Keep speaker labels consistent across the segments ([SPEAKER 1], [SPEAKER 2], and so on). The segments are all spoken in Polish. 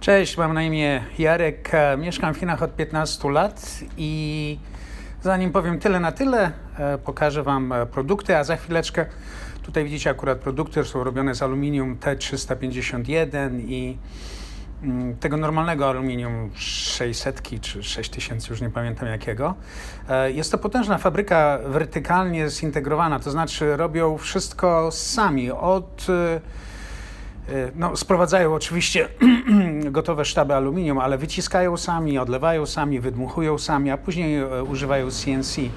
[SPEAKER 1] Cześć, mam na imię Jarek. e, Mieszkam w Chinach od 15 lat i zanim powiem tyle na tyle, e, pokażę Wam e, produkty, a za chwileczkę tutaj widzicie akurat produkty są robione z aluminium T351 i mm, tego normalnego aluminium 600 czy 6000, już nie pamiętam jakiego. Jest to potężna fabryka wertykalnie zintegrowana, to znaczy robią wszystko sami od no, sprowadzają oczywiście gotowe sztaby aluminium, ale wyciskają sami, odlewają sami, wydmuchują sami, a później e, używają CNC. E,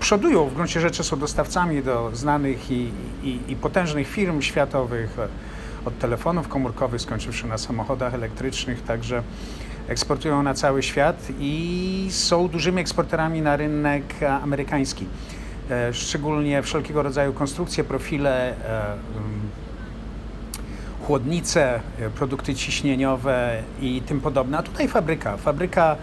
[SPEAKER 1] Przodują, w gruncie rzeczy są dostawcami do znanych i, i, i potężnych firm światowych, e, od telefonów komórkowych, skończywszy na samochodach elektrycznych, także eksportują na cały świat i są dużymi eksporterami na rynek amerykański. E, Szczególnie wszelkiego rodzaju konstrukcje, profile, chłodnice, e, produkty ciśnieniowe i tym podobne. A tutaj fabryka. Fabryka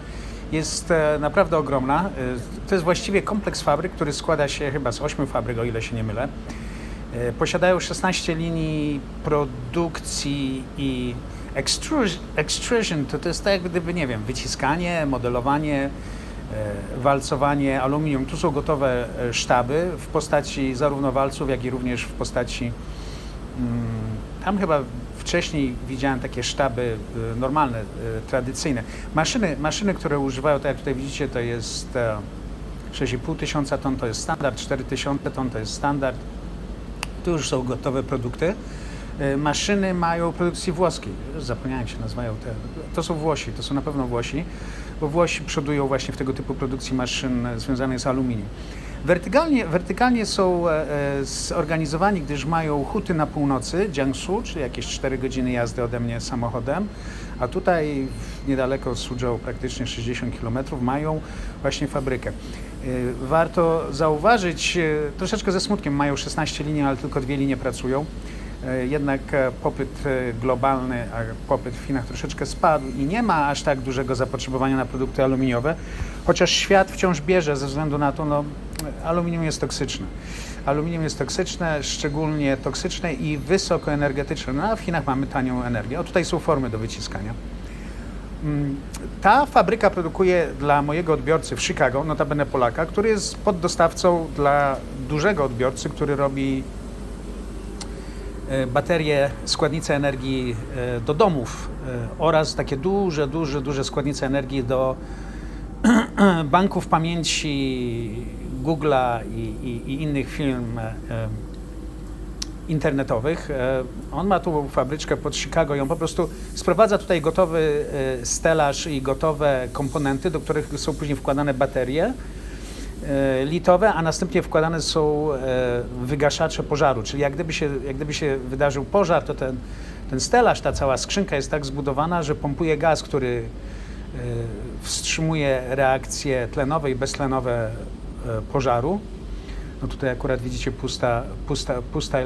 [SPEAKER 1] jest e, naprawdę ogromna. E, To jest właściwie kompleks fabryk, który składa się chyba z ośmiu fabryk, o ile się nie mylę. Posiadają 16 linii produkcji i extrusion, to, to jest tak jak gdyby, nie wiem, wyciskanie, modelowanie, walcowanie aluminium. Tu są gotowe sztaby w postaci zarówno walców, jak i również w postaci Mm, Tam chyba wcześniej widziałem takie sztaby y, normalne, y, tradycyjne. Maszyny, maszyny, które używają, tak jak tutaj widzicie, to jest e, 6,5 tysiąca ton, to jest standard, 4 tysiące ton to jest standard. Tu już są gotowe produkty. E, Maszyny mają produkcji włoskiej. Zapomniałem się nazywają te. To są Włosi, to są na pewno Włosi, bo Włosi przodują właśnie w tego typu produkcji maszyn e, związanych z aluminium. Wertykalnie, wertykalnie są e, e, zorganizowani, gdyż mają huty na północy, Jiangsu, czyli jakieś 4 godziny jazdy ode mnie samochodem, a tutaj niedaleko Suzhou, praktycznie 60 km, mają właśnie fabrykę. E, Warto zauważyć, troszeczkę ze smutkiem, mają 16 linii, ale tylko dwie linie pracują. E, Jednak e, popyt e, globalny, a popyt w Chinach troszeczkę spadł i nie ma aż tak dużego zapotrzebowania na produkty aluminiowe, chociaż świat wciąż bierze ze względu na to, no, aluminium jest toksyczne. Aluminium jest toksyczne, szczególnie toksyczne i wysokoenergetyczne. No, a w Chinach mamy tanią energię. O, tutaj są formy do wyciskania. Mm, Ta fabryka produkuje dla mojego odbiorcy w Chicago, notabene Polaka, który jest poddostawcą dla dużego odbiorcy, który robi baterie, składnice energii e, do domów e, oraz takie duże, duże, duże składnice energii do banków pamięci Google'a i, i, i innych firm e, e, internetowych. E, On ma tu fabryczkę pod Chicago i on po prostu sprowadza tutaj gotowy e, stelaż i gotowe komponenty, do których są później wkładane baterie e, litowe, a następnie wkładane są e, wygaszacze pożaru, czyli jak gdyby się, jak gdyby się wydarzył pożar, to ten, ten stelaż, ta cała skrzynka jest tak zbudowana, że pompuje gaz, który e, wstrzymuje reakcje tlenowe i beztlenowe e, pożaru. No tutaj akurat widzicie pusta, pusta, pusta,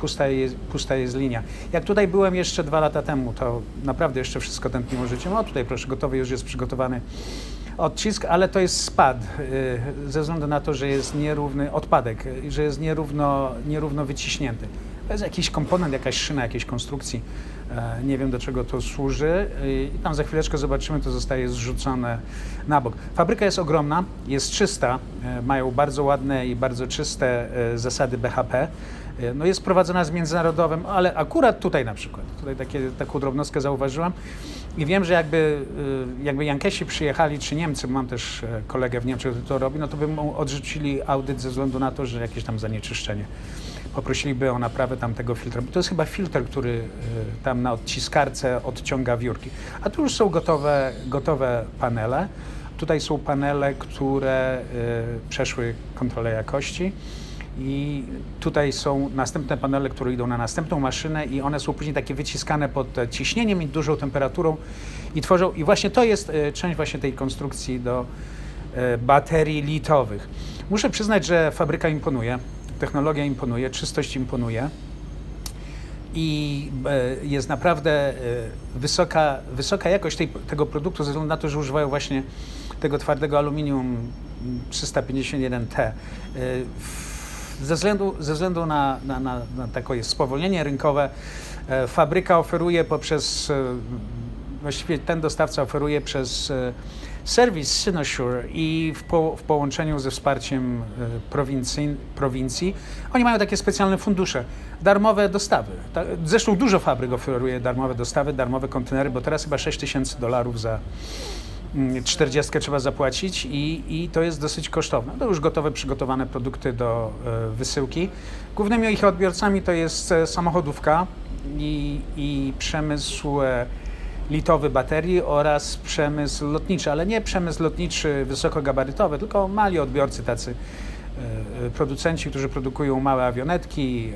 [SPEAKER 1] pusta, jest, pusta jest linia. Jak tutaj byłem jeszcze dwa lata temu, to naprawdę jeszcze wszystko tętniło życiem. O tutaj proszę, gotowy już jest przygotowany odcisk, ale to jest spad y, ze względu na to, że jest nierówny odpadek, y, że jest nierówno, nierówno wyciśnięty. To jest jakiś komponent, jakaś szyna jakiejś konstrukcji. E, Nie wiem do czego to służy y, i tam za chwileczkę zobaczymy, to zostaje zrzucone na bok. Fabryka jest ogromna, jest czysta, e, mają bardzo ładne i bardzo czyste e, zasady BHP. No jest prowadzona z międzynarodowym, ale akurat tutaj na przykład, tutaj takie, taką drobnostkę zauważyłam i wiem, że jakby, y, jakby Jankesi przyjechali, czy Niemcy, mam też e, kolegę w Niemczech, który to robi, no to by mu odrzucili audyt ze względu na to, że jakieś tam zanieczyszczenie. Poprosiliby o naprawę tamtego filtra, to jest chyba filtr, który y, tam na odciskarce odciąga wiórki. A tu już są gotowe, gotowe panele. Tutaj są panele, które y, przeszły kontrolę jakości. I tutaj są następne panele, które idą na następną maszynę i one są później takie wyciskane pod ciśnieniem i dużą temperaturą i tworzą, i właśnie to jest e, część właśnie tej konstrukcji do e, baterii litowych. Muszę przyznać, że fabryka imponuje, technologia imponuje, czystość imponuje i e, jest naprawdę wysoka, wysoka jakość tej, tego produktu ze względu na to, że używają właśnie tego twardego aluminium 351T. Ze względu, ze względu na, na, na, na takie spowolnienie rynkowe E, Fabryka oferuje poprzez, e, właściwie ten dostawca oferuje przez e, serwis Synosure i w, po, w połączeniu ze wsparciem prowincji, prowincji, oni mają takie specjalne fundusze, darmowe dostawy. Ta- Zresztą dużo fabryk oferuje darmowe dostawy, darmowe kontenery, bo teraz chyba 6 tysięcy dolarów za 40 trzeba zapłacić i, i to jest dosyć kosztowne. To już gotowe, przygotowane produkty do e, wysyłki. Głównymi ich odbiorcami to jest e, samochodówka i, i przemysł e, litowy baterii oraz przemysł lotniczy, ale nie przemysł lotniczy wysokogabarytowy, tylko mali odbiorcy tacy producenci, którzy produkują małe awionetki,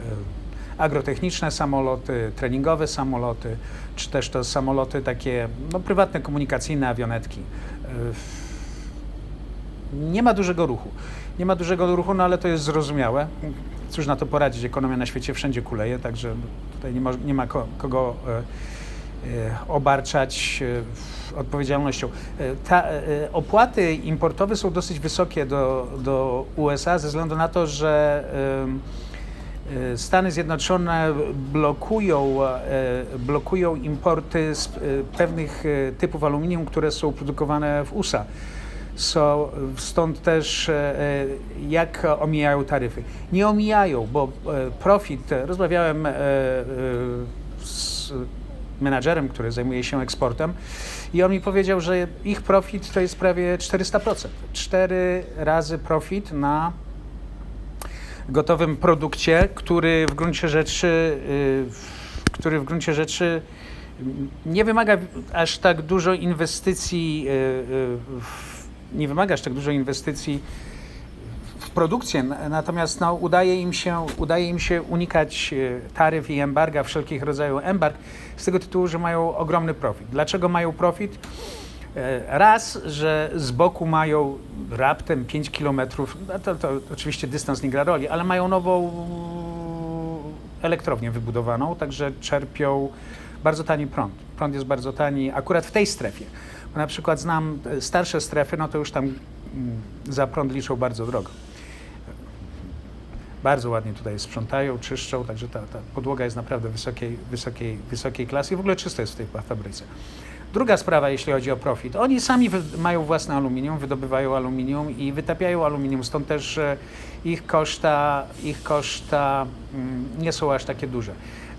[SPEAKER 1] agrotechniczne samoloty, treningowe samoloty, czy też to samoloty takie no, prywatne, komunikacyjne awionetki. E, Nie ma dużego ruchu. Nie ma dużego ruchu, no ale to jest zrozumiałe. Cóż na to poradzić? Ekonomia na świecie wszędzie kuleje, także tutaj nie ma, nie ma ko, kogo e, e, obarczać e, odpowiedzialnością. Ta, opłaty importowe są dosyć wysokie do, do USA ze względu na to, że Stany Zjednoczone blokują, e, blokują importy z e, pewnych e, typów aluminium, które są produkowane w USA. So, stąd też e, e, jak omijają taryfy. Nie omijają, bo e, profit, e, rozmawiałem e, e, z menadżerem, który zajmuje się eksportem i on mi powiedział, że ich profit to jest prawie 400%. Cztery razy profit na gotowym produkcie, który w gruncie rzeczy, y, który w gruncie rzeczy nie wymaga aż tak dużo inwestycji, y, y, nie wymaga aż tak dużo inwestycji w produkcję, natomiast no, udaje, im się, udaje im się unikać taryf i embarga, wszelkich rodzajów embarg, z tego tytułu, że mają ogromny profit. Dlaczego mają profit? E, Raz, że z boku mają raptem 5 kilometrów, to, to oczywiście dystans nie gra roli, ale mają nową elektrownię wybudowaną, także czerpią bardzo tani prąd. Prąd jest bardzo tani akurat w tej strefie. Bo na przykład znam e, starsze strefy, no to już tam mm, za prąd liczą bardzo drogo. Bardzo ładnie tutaj sprzątają, czyszczą, także ta, ta podłoga jest naprawdę wysokiej, wysokiej, wysokiej klasy i w ogóle czysto jest w tej fabryce. Druga sprawa, jeśli chodzi o profit. Oni sami mają własne aluminium, wydobywają aluminium i wytapiają aluminium, stąd też e, ich koszta, ich koszta mm, nie są aż takie duże.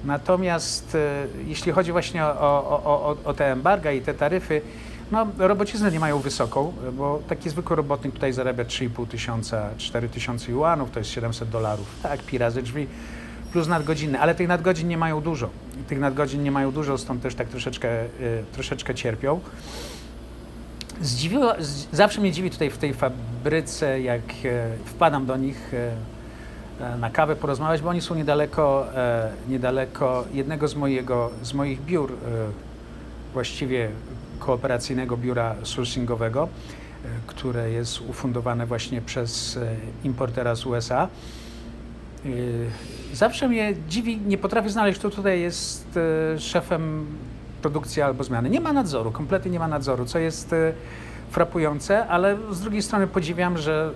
[SPEAKER 1] Natomiast e, jeśli chodzi właśnie o, o, o, o- te embarga i te taryfy, no robociznę nie mają wysoką, bo taki zwykły robotnik tutaj zarabia 3,5 tysiąca, 4 tysiące juanów, to jest 700 dolarów. Tak, pi razy drzwi plus nadgodziny, ale tych nadgodzin nie mają dużo. Tych nadgodzin nie mają dużo, stąd też tak troszeczkę, y, troszeczkę cierpią. Zdziwiło, zawsze mnie dziwi tutaj w tej fabryce, jak e, wpadam do nich e, e, na kawę porozmawiać, bo oni są niedaleko, niedaleko jednego z, mojego, z moich biur, właściwie kooperacyjnego biura sourcingowego, które jest ufundowane właśnie przez importera z USA. Yy, Zawsze mnie dziwi, nie potrafię znaleźć, kto tutaj jest e, szefem produkcji albo zmiany. Nie ma nadzoru, kompletnie nie ma nadzoru, co jest e, frapujące, ale z drugiej strony podziwiam, że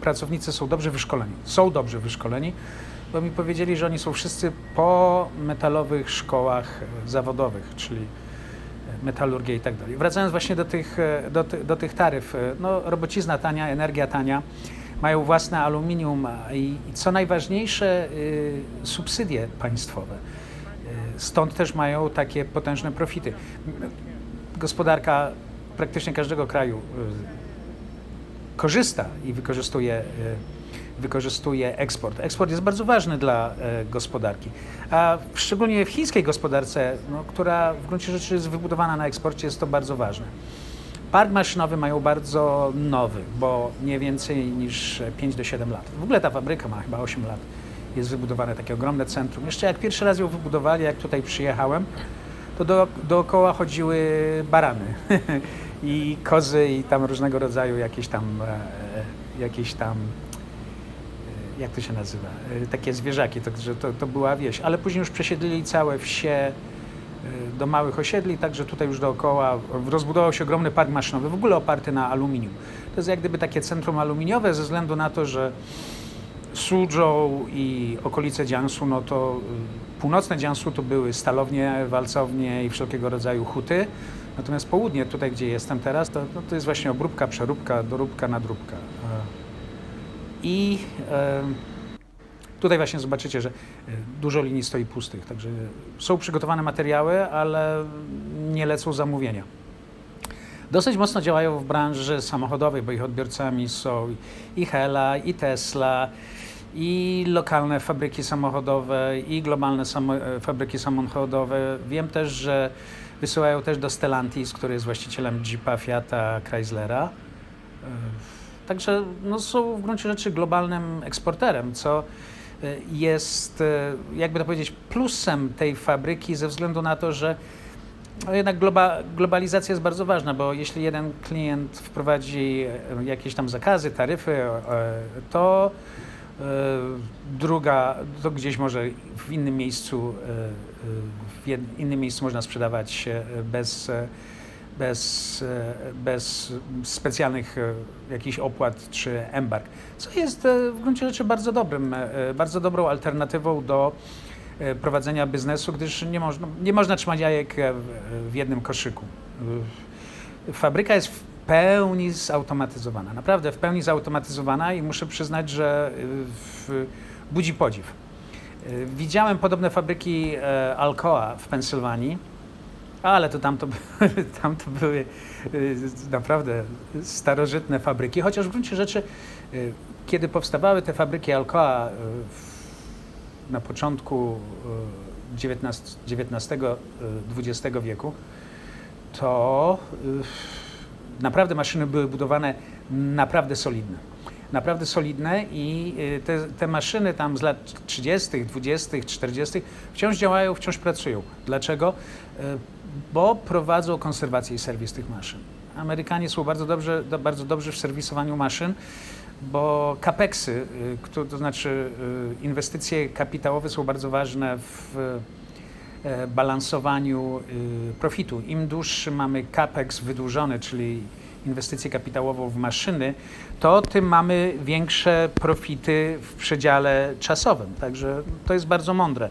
[SPEAKER 1] pracownicy są dobrze wyszkoleni. Są dobrze wyszkoleni, bo mi powiedzieli, że oni są wszyscy po metalowych szkołach zawodowych, czyli metalurgia i tak dalej. Wracając właśnie do tych, do, do tych taryf, no, robocizna tania, energia tania, mają własne aluminium i, i co najważniejsze, y, subsydie państwowe. Y, Stąd też mają takie potężne profity. Gospodarka praktycznie każdego kraju y, korzysta i wykorzystuje, wykorzystuje eksport. Eksport jest bardzo ważny dla gospodarki, a szczególnie w chińskiej gospodarce, no, która w gruncie rzeczy jest wybudowana na eksporcie, jest to bardzo ważne. Park maszynowy mają bardzo nowy, bo nie więcej niż 5 do 7 lat. W ogóle ta fabryka ma chyba 8 lat. Jest wybudowane takie ogromne centrum. Jeszcze jak pierwszy raz ją wybudowali, jak tutaj przyjechałem, to do, dookoła chodziły barany i kozy i tam różnego rodzaju jakieś tam, e, jakieś tam e, jak to się nazywa, E, takie zwierzaki, to, to, to była wieś, ale później już przesiedlili całe wsie do małych osiedli, także tutaj już dookoła rozbudował się ogromny park maszynowy, w ogóle oparty na aluminium. To jest jak gdyby takie centrum aluminiowe ze względu na to, że Suzhou i okolice Jiangsu, no to y, Północne Jiangsu to były stalownie, walcownie i wszelkiego rodzaju huty. Natomiast południe, tutaj gdzie jestem teraz, to, no, to jest właśnie obróbka, przeróbka, doróbka, nadróbka. I e, tutaj właśnie zobaczycie, że e, dużo linii stoi pustych, także są przygotowane materiały, ale nie lecą zamówienia. Dosyć mocno działają w branży samochodowej, bo ich odbiorcami są i Hela, i Tesla, i lokalne fabryki samochodowe, i globalne samo, e, fabryki samochodowe. Wiem też, że wysyłają też do Stellantis, który jest właścicielem Jeepa, Fiata, Chryslera. E, Także no, są w gruncie rzeczy globalnym eksporterem, co jest, e, jakby to powiedzieć, plusem tej fabryki ze względu na to, że no jednak globa, globalizacja jest bardzo ważna, bo jeśli jeden klient wprowadzi e, jakieś tam zakazy, taryfy, e, to druga, to gdzieś może w innym miejscu, w innym miejscu można sprzedawać bez, bez, e, bez specjalnych e, jakichś opłat czy embarg, co jest e, w gruncie rzeczy bardzo dobrym, bardzo dobrą alternatywą do prowadzenia biznesu, gdyż nie można, nie można trzymać jajek w, jednym koszyku. Fabryka jest w pełni zautomatyzowana, naprawdę w pełni zautomatyzowana i muszę przyznać, że budzi podziw. Widziałem podobne fabryki Alcoa w Pensylwanii, ale to tam to, tam to były y, naprawdę starożytne fabryki, chociaż w gruncie rzeczy, y, kiedy powstawały te fabryki Alcoa y, na początku XIX, XIX-XX wieku, to naprawdę maszyny były budowane naprawdę solidne. Naprawdę solidne i te, te maszyny tam z lat 30., 20., 40. wciąż działają, wciąż pracują. Dlaczego? Bo prowadzą konserwację i serwis tych maszyn. Amerykanie są bardzo dobrze, do, bardzo dobrzy w serwisowaniu maszyn, bo capeksy, y, to znaczy y, inwestycje kapitałowe są bardzo ważne w e, balansowaniu y, profitu. Im dłuższy mamy capex wydłużony, czyli inwestycję kapitałową w maszyny, to tym mamy większe profity w przedziale czasowym. Także to jest bardzo mądre.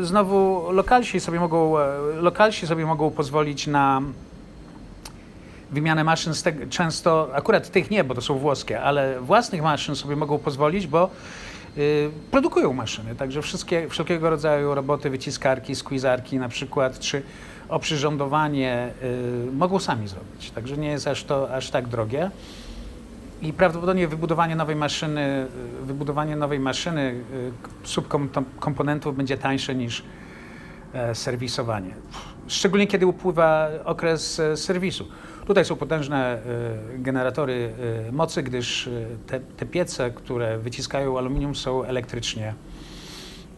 [SPEAKER 1] E, Znowu lokalsi sobie mogą, e, lokalsi sobie mogą pozwolić na wymianę maszyn, często, akurat tych nie, bo to są włoskie, ale własnych maszyn sobie mogą pozwolić, bo y, produkują maszyny, także wszystkie, wszelkiego rodzaju roboty, wyciskarki, squeezarki na przykład, czy oprzyrządowanie y, mogą sami zrobić, także nie jest aż to aż tak drogie. I prawdopodobnie wybudowanie nowej maszyny, y, wybudowanie nowej maszyny y, subkomponentów będzie tańsze niż e, serwisowanie. Szczególnie kiedy upływa okres e, serwisu. Tutaj są potężne e, generatory mocy, gdyż te, te piece, które wyciskają aluminium są elektrycznie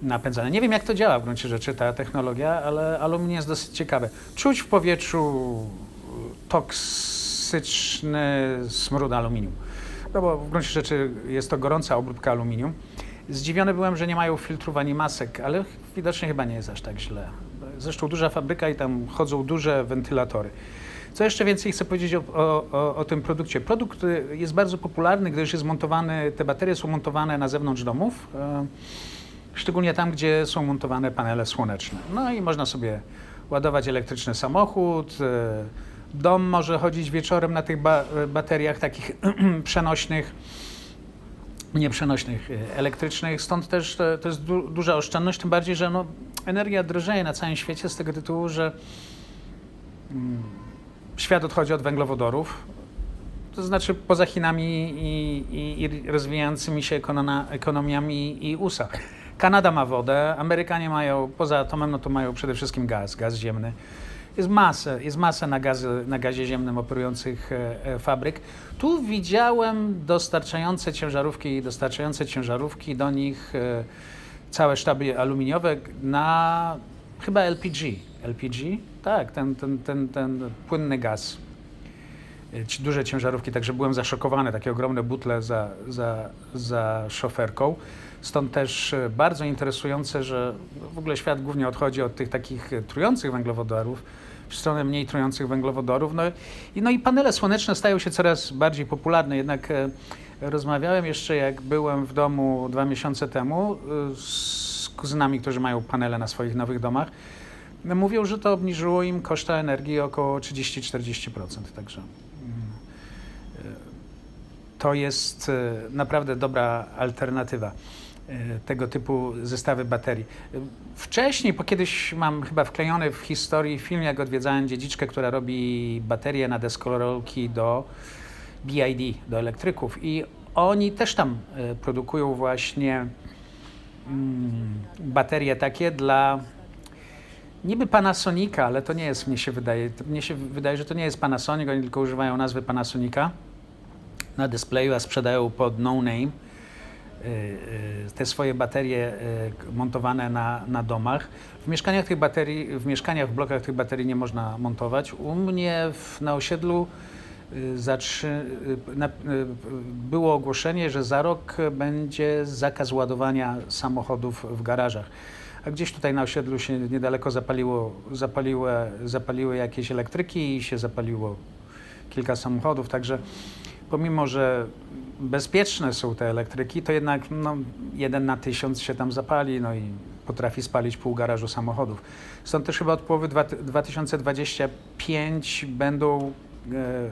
[SPEAKER 1] napędzane. Nie wiem jak to działa w gruncie rzeczy ta technologia, ale aluminium jest dosyć ciekawe. Czuć w powietrzu toksyczny smród aluminium. No bo w gruncie rzeczy jest to gorąca obróbka aluminium. Zdziwiony byłem, że nie mają filtrów ani masek, ale widocznie chyba nie jest aż tak źle. Zresztą duża fabryka i tam chodzą duże wentylatory. Co jeszcze więcej chcę powiedzieć o, o, o, tym produkcie. Produkt y, jest bardzo popularny, gdyż jest montowany, te baterie są montowane na zewnątrz domów, e, szczególnie tam, gdzie są montowane panele słoneczne. No i można sobie ładować elektryczny samochód, e, dom może chodzić wieczorem na tych ba bateriach takich przenośnych nieprzenośnych e, elektrycznych, stąd też to, to jest du duża oszczędność, tym bardziej, że no, energia drożeje na całym świecie z tego tytułu, że mm, świat odchodzi od węglowodorów, to znaczy poza Chinami i, i, i rozwijającymi się ekonomiami i USA. Kanada ma wodę, Amerykanie mają, poza atomem, no to mają przede wszystkim gaz, gaz ziemny. Jest masę, jest masę na, gazy, na gazie ziemnym operujących e, e, fabryk. Tu widziałem dostarczające ciężarówki i dostarczające ciężarówki do nich e, całe sztaby aluminiowe na chyba LPG. LPG? Tak, ten, ten, ten, ten płynny gaz. Ci duże ciężarówki, także byłem zaszokowany, takie ogromne butle za, za, za szoferką. Stąd też bardzo interesujące, że w ogóle świat głównie odchodzi od tych takich trujących węglowodorów w stronę mniej trujących węglowodorów. No i, no i panele słoneczne stają się coraz bardziej popularne, jednak e, rozmawiałem jeszcze, jak byłem w domu dwa miesiące temu, e, z kuzynami, którzy mają panele na swoich nowych domach, no, mówią, że to obniżyło im koszta energii około 30-40%. Także mm, e, to jest naprawdę dobra alternatywa tego typu zestawy baterii. Wcześniej, po kiedyś mam chyba wklejony w historii film, jak odwiedzałem dziedziczkę, która robi baterie na deskorolki do BID, do elektryków i oni też tam produkują właśnie mm, baterie takie dla niby Panasonica, ale to nie jest, mnie się wydaje, mnie się wydaje, że to nie jest Panasonic, oni tylko używają nazwy Panasonica na displeju, a sprzedają pod no name te swoje baterie y, montowane na, na domach. W mieszkaniach tych baterii, w mieszkaniach, w blokach tych baterii nie można montować. U mnie w, na osiedlu zatrzy, na, było ogłoszenie, że za rok będzie zakaz ładowania samochodów w garażach a gdzieś tutaj na osiedlu się niedaleko zapaliło, zapaliły, zapaliły jakieś elektryki i się zapaliło kilka samochodów, także pomimo, że bezpieczne są te elektryki, to jednak no, jeden na tysiąc się tam zapali no i potrafi spalić pół garażu samochodów. Stąd też chyba od połowy 2025 będą e,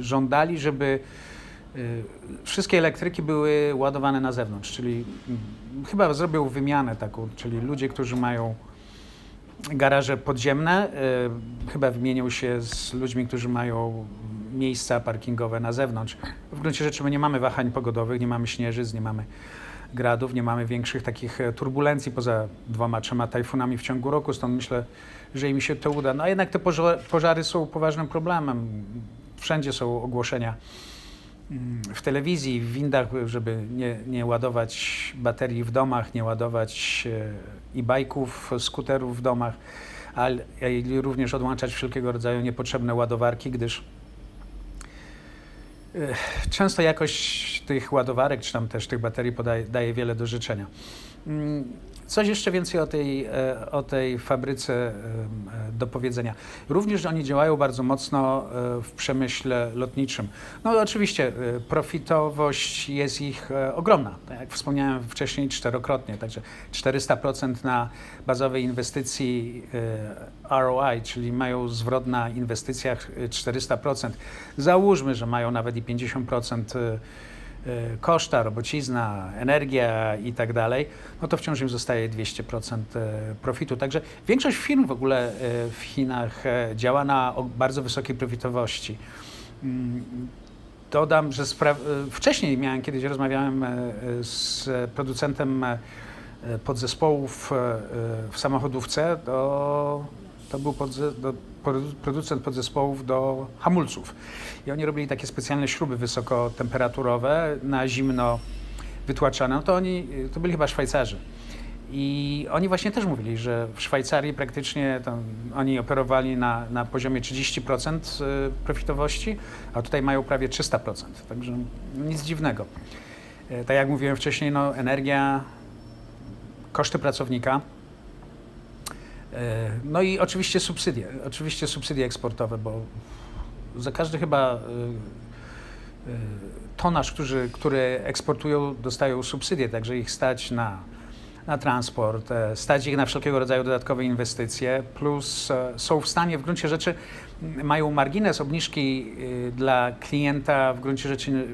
[SPEAKER 1] żądali, żeby Y, wszystkie elektryki były ładowane na zewnątrz, czyli mm, chyba zrobił wymianę taką, czyli ludzie, którzy mają garaże podziemne, y, chyba wymienił się z ludźmi, którzy mają miejsca parkingowe na zewnątrz. W gruncie rzeczy my nie mamy wahań pogodowych, nie mamy śnieżyc, nie mamy gradów, nie mamy większych takich e, turbulencji poza dwoma, trzema tajfunami w ciągu roku, stąd myślę, że im się to uda. No a jednak te pożary są poważnym problemem. Wszędzie są ogłoszenia w telewizji, w windach, żeby nie, nie ładować baterii w domach, nie ładować e, e-bajków, skuterów w domach, ale również odłączać wszelkiego rodzaju niepotrzebne ładowarki, gdyż często jakość tych ładowarek, czy tam też tych baterii podaje, daje wiele do życzenia. Coś jeszcze więcej o tej, e, o tej fabryce e, do powiedzenia. Również oni działają bardzo mocno e, w przemyśle lotniczym. No oczywiście profitowość jest ich ogromna, tak jak wspomniałem wcześniej czterokrotnie, także 400% na bazowej inwestycji ROI, czyli mają zwrot na inwestycjach 400%. Załóżmy, że mają nawet i 50% Y, koszta, robocizna, energia i tak dalej, no to wciąż im zostaje 200% y, profitu. Także większość firm w ogóle y, w Chinach działa na bardzo wysokiej profitowości. Mm, dodam, że wcześniej miałem, kiedyś rozmawiałem z producentem podzespołów w samochodówce, to, to był producent podzespołów do hamulców. I oni robili takie specjalne śruby wysokotemperaturowe na zimno wytłaczane. No to oni, to byli chyba Szwajcarzy. I oni właśnie też mówili, że w Szwajcarii praktycznie oni operowali na, na poziomie 30% y, profitowości, a tutaj mają prawie 300%. Także nic dziwnego. E, tak jak mówiłem wcześniej, no, energia, koszty pracownika, no i oczywiście subsydie, oczywiście subsydie eksportowe, bo za każdy chyba e, e, tonaż, którzy, który eksportują, dostają subsydie, także ich stać na, na transport, stać ich na wszelkiego rodzaju dodatkowe inwestycje, plus są w stanie w gruncie rzeczy, mają margines obniżki dla klienta w gruncie rzeczy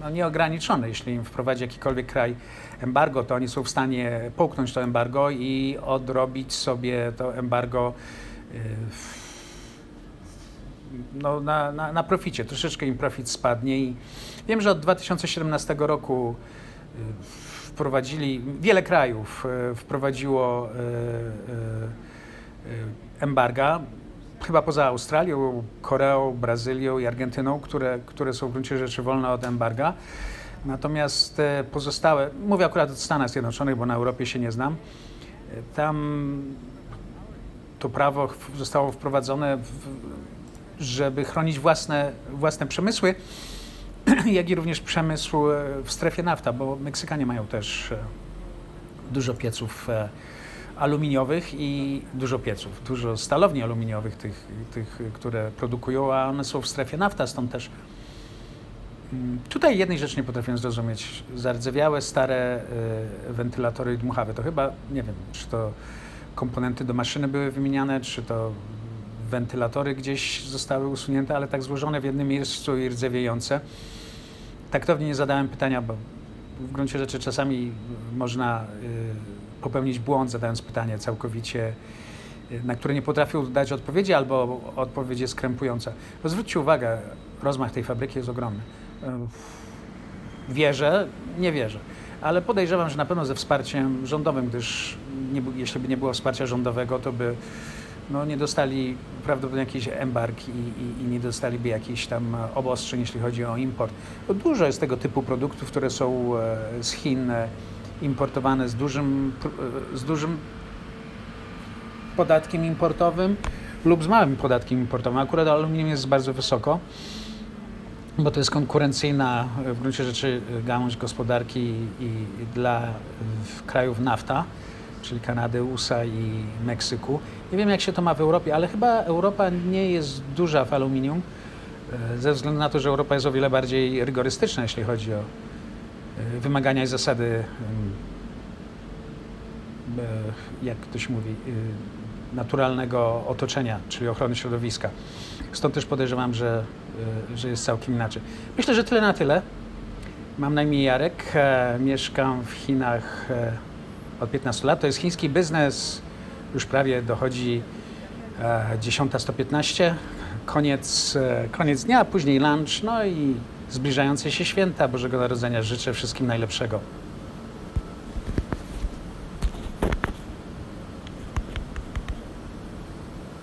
[SPEAKER 1] no, nieograniczony. Jeśli im wprowadzi jakikolwiek kraj embargo, to oni są w stanie połknąć to embargo i odrobić sobie to embargo y, no, na, na, na proficie. Troszeczkę im profit spadnie i wiem, że od 2017 roku y, wprowadzili, wiele krajów y, wprowadziło embarga chyba poza Australią, Koreą, Brazylią i Argentyną, które, które są w gruncie rzeczy wolne od embarga. Natomiast te pozostałe, mówię akurat o Stanach Zjednoczonych, bo na Europie się nie znam, tam to prawo zostało wprowadzone, żeby chronić własne, własne przemysły, jak i również przemysł w strefie nafta, bo Meksykanie mają też e, dużo pieców e, aluminiowych i dużo pieców, dużo stalowni aluminiowych, tych, tych, które produkują, a one są w strefie nafta, stąd też Mm, Tutaj jednej rzeczy nie potrafię zrozumieć. Zardzewiałe, stare y, wentylatory dmuchawe. To chyba, nie wiem, czy to komponenty do maszyny były wymieniane, czy to wentylatory gdzieś zostały usunięte, ale tak złożone w jednym miejscu i rdzewiejące. Taktownie nie zadałem pytania, bo w gruncie rzeczy czasami można y, popełnić błąd, zadając pytanie całkowicie, y, na które nie potrafił dać odpowiedzi, albo odpowiedź jest krępująca. Bo zwróćcie uwagę, rozmach tej fabryki jest ogromny. Y, Wierzę, nie wierzę, ale podejrzewam, że na pewno ze wsparciem rządowym, gdyż nie, jeśli by nie było wsparcia rządowego, to by no, nie dostali prawdopodobnie jakiś embark i, i, i nie dostaliby jakichś tam obostrzeń, jeśli chodzi o import. Bo dużo jest tego typu produktów, które są e, z Chin e, importowane z dużym, z dużym podatkiem importowym lub z małym podatkiem importowym. Akurat aluminium jest bardzo wysoko, bo to jest konkurencyjna w gruncie rzeczy gałąź gospodarki i, i dla krajów NAFTA, czyli Kanady, USA i Meksyku. Nie wiem, jak się to ma w Europie, ale chyba Europa nie jest duża w aluminium, e, ze względu na to, że Europa jest o wiele bardziej rygorystyczna, jeśli chodzi o wymagania i zasady, e, jak to się mówi, e, naturalnego otoczenia, czyli ochrony środowiska. Stąd też podejrzewam, że, że jest całkiem inaczej. Myślę, że tyle na tyle. Mam na imię Jarek, e, mieszkam w Chinach e, od 15 lat. To jest chiński biznes, już prawie dochodzi e, 10.115. Koniec, e, koniec dnia, później lunch, no i zbliżające się święta Bożego Narodzenia. Życzę wszystkim najlepszego.